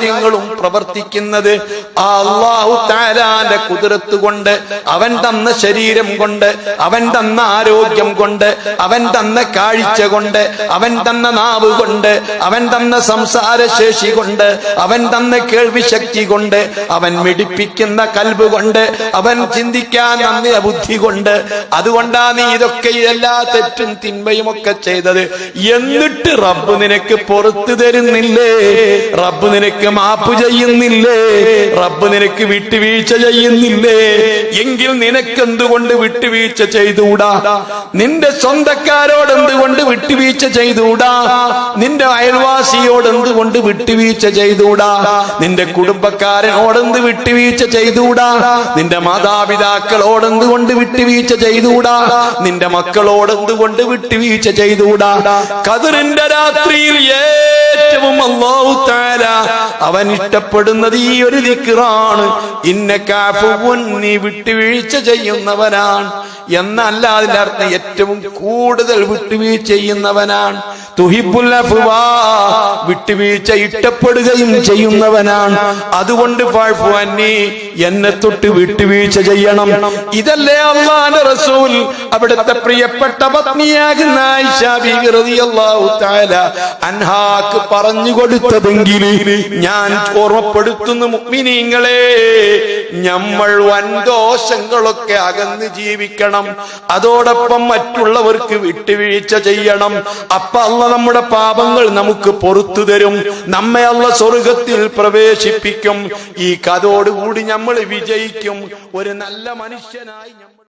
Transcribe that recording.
കാര്യങ്ങളും പ്രവർത്തിക്കുന്നത് ആ അള്ളാഹു താലാന്റെ കുതിരത്ത് കൊണ്ട് അവൻ തന്ന ശരീരം കൊണ്ട് അവൻ തന്ന ആരോഗ്യം കൊണ്ട് അവൻ തന്ന കാഴ്ച കൊണ്ട് അവൻ തന്ന നാവ് കൊണ്ട് അവൻ തന്ന സംസാര ശേഷി കൊണ്ട് അവൻ തന്ന കേൾവി ശക്തി കൊണ്ട് അവൻ മിടിപ്പിക്കുന്ന കൽബ് കൊണ്ട് അവൻ ചിന്തിക്കാൻ നന്ദിയ ബുദ്ധി കൊണ്ട്. അതുകൊണ്ടാണ് നീ ഇതൊക്കെ എല്ലാ തെറ്റും തിന്മയും ഒക്കെ ചെയ്തത്. എന്നിട്ട് റബ്ബ് നിനക്ക് പുറത്തു തരുന്നില്ലേ? റബ്ബ് നിനക്ക് മാപ്പ് ചെയ്യുന്നില്ലേ? റബ്ബ് നിനക്ക് വിട്ടുവീഴ്ച ചെയ്യുന്നില്ലേ? എങ്കിൽ നിനക്ക് എന്തുകൊണ്ട് വിട്ടുവീഴ്ച ചെയ്തുകൂടാ? നിന്റെ സ്വന്തക്കാരോട് എന്തുകൊണ്ട് വിട്ടുവീഴ്ച ചെയ്തുകൂടാ? നിന്റെ അയൽവാസിയോട് എന്തുകൊണ്ട് വിട്ടുവീഴ്ച ചെയ്തുകൂടാ? നിന്റെ കുടുംബക്കാരനോട് എന്ത് വിട്ടുവീഴ്ച ചെയ്തുകൂടാ? നിന്റെ മാതാപിതാക്കളോട് എന്തുകൊണ്ട് വിട്ടുവീഴ്ച ചെയ്തുകൂടാ? നിന്റെ മക്കളോട് എന്തുകൊണ്ട് വിട്ടുവീഴ്ച ചെയ്തുകൂടാ? കതിറിന്റെ രാത്രിയിൽ ഏറ്റവും അള്ളാഹു തആല അവൻ ഇഷ്ടപ്പെടുന്നത് ഈ ഒരു ദിക്റാണ്. ഇന്ന കാഫുൻ നീ വിട്ടുവീഴ്ച ചെയ്യുന്നവനാണ്. എന്നല്ല അതിന്റെ അർത്ഥം ഏറ്റവും കൂടുതൽ വിട്ടുവീഴ്ച ചെയ്യുന്നവനാണ്. വിട്ടുവീഴ്ച ഇഷ്ടപ്പെടുകയും ചെയ്യുന്നവനാണ്. അതുകൊണ്ട് എന്നെ തൊട്ട് വിട്ടുവീഴ്ച ചെയ്യണം. ഇതല്ലേ അള്ളാന്റെ റസൂൽ? അവിടുത്തെ പ്രിയപ്പെട്ട പത്നിയാകുന്ന അൻഹാക്ക് പറഞ്ഞു കൊടുത്തതെങ്കിൽ ഞാൻ ഓർമ്മപ്പെടുത്തുന്നു മുഅ്മിനീങ്ങളെ. നമ്മൾ വൻദോഷങ്ങളൊക്കെ അകന്ന് ജീവിക്കണം. അതോടൊപ്പം മറ്റുള്ളവർക്ക് വിട്ടുവീഴ്ച ചെയ്യണം. അപ്പൊ അല്ല നമ്മുടെ പാപങ്ങൾ നമുക്ക് പൊറത്തു തരും. നമ്മെ അല്ല സ്വർഗത്തിൽ പ്രവേശിപ്പിക്കും. ഈ കഥോടുകൂടി നമ്മൾ വിജയിക്കും. ഒരു നല്ല മനുഷ്യനായി